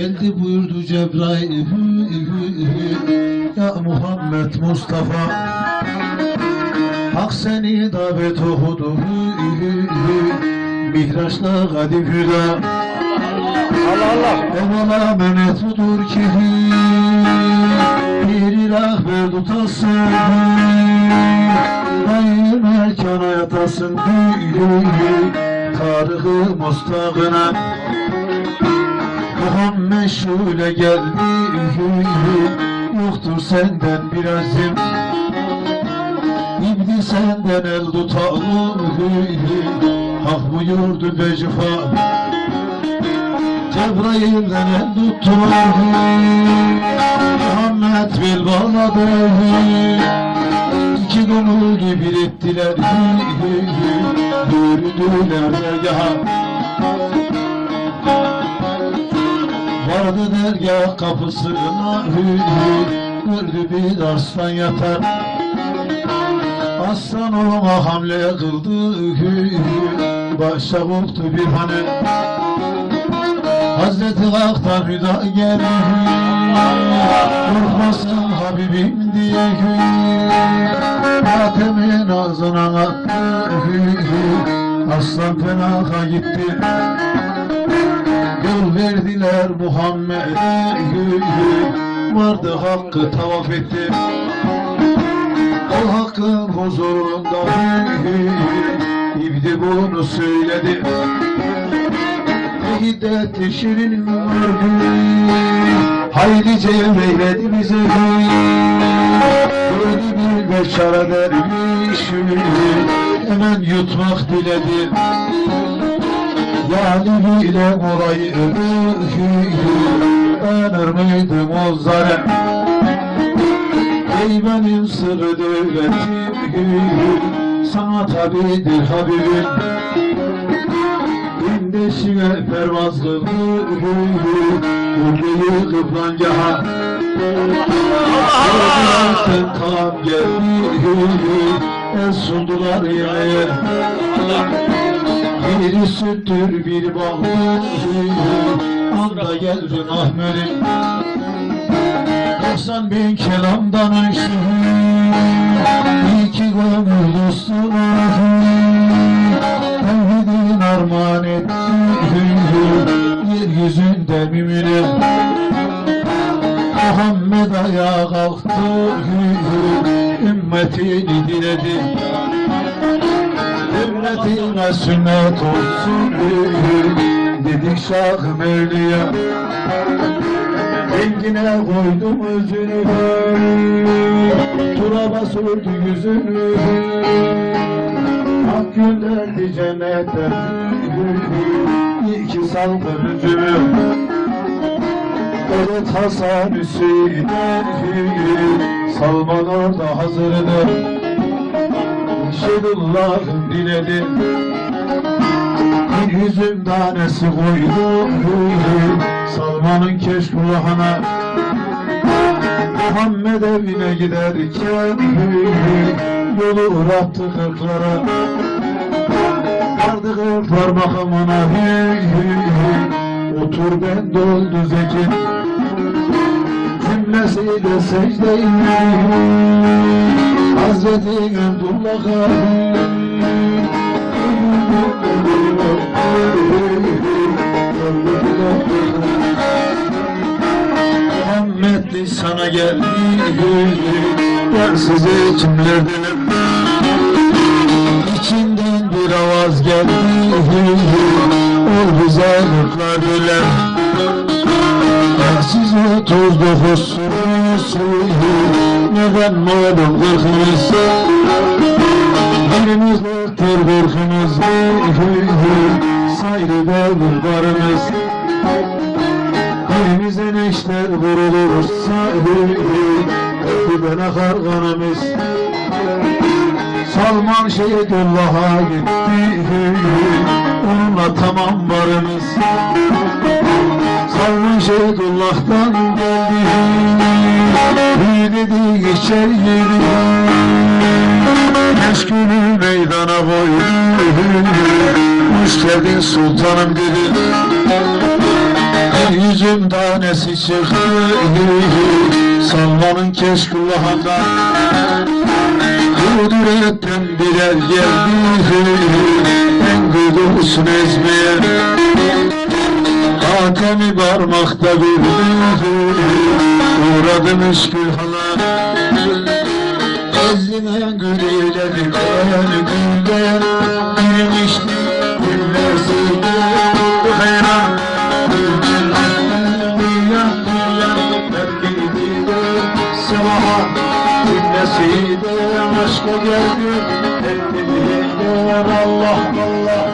Geldi buyurdu Cebrail hü, hü, hü. Ya Muhammed Mustafa Hak seni davet okudu hü, hü, hü. Mihraçla kadim hüda Allah Allah. Evvela menet budur ki ilah ver tutasın Hayır erkana yatasın hü, hü, hü. Tarıkı mustağına Muhammed şöyle geldi. Yoktur senden bir azim İbni senden el tutalım. Hak buyurdu becfa Cebrail'den el tuttular hü. Muhammed bel bağladı. İki gönül bir ettiler. Yürüdüler dergaha Vardı dergah kapısına hü, hü. Gördü bir arslan yatar Aslan ona hamle kıldı hü, hü. Başa koptu bir hanem Hazreti Hak'tan hüda geldi Korkmasın Habibim diye hü Hatemin ağzına attı hü hü Aslan fenaha gitti Yol verdiler Muhammed'e hü Vardı hakkı tavaf etti. O hakkın huzurunda hü İbdi bunu söyledi. Hiddet şirin gördü Haydi cevreyledi bize Gördü bir beşara derviş Hemen yutmak diledi Yani bile olayı Dayanır mıydım o zare Ey benim sırrı devletim Sana tabidir Habibim. Gündeşine pervaz kıldı Ümreyi kıblancaha Sen tam geldi El sundular yemeğe Biri süttür bir bal Anda geldin Ahmet'im 90 bin kelam danıştı. İki gönül dostuna Tevhidin armağan etti. Yeryüzünde mümine. Muhammed ayağa kalktı. Ümmetini diledi Ümmetine sünnet olsun Dedik Şah Mevli'ye Rengine koydum özünü. Turaba sürdü yüzünü. Hak gönderdi cennetten İki saldı yüzümü Evet Hasan Hüseyin'e. Salman orada hazırdı Şedullah'ın diledi. Bir yüzüm tanesi koydu Salman'ın keşkulahına Muhammed evine giderken Yolu uğrattı kırklara. Vardı kırklar makamına Otur ben doldu zekin Cümlesiyle secde Hazreti Abdullah'a Muhammed'li sana geldi. Ben sizi kimlerdenim? İçinden bir avaz geldi. Ol bize ırklar ölen Siz otuz dokuzsunuz Neden malum kırkınız Biriniz örtür kırkınız Sayrı benim varınız Birimizden eşler vurulursa Öpü ben akar kanımız Salman Şehidullah'a gitti Onunla tamam varımız. Salman Şehidullah'tan geldi geçer yeri meydana koydu Hoş sultanım dedi. Yüzüm tanesi çıktı. Salmanın keşkullahından Kudretten birer geldi En kudursun ezmeye. Hatemi parmakta bir Uğradım üskühana Ezine gülüledim en gülden Girmişti Hayran dünya Belliydi Sabaha Dinlesiydi Aşka geldi Kendiliğinden Allah Allah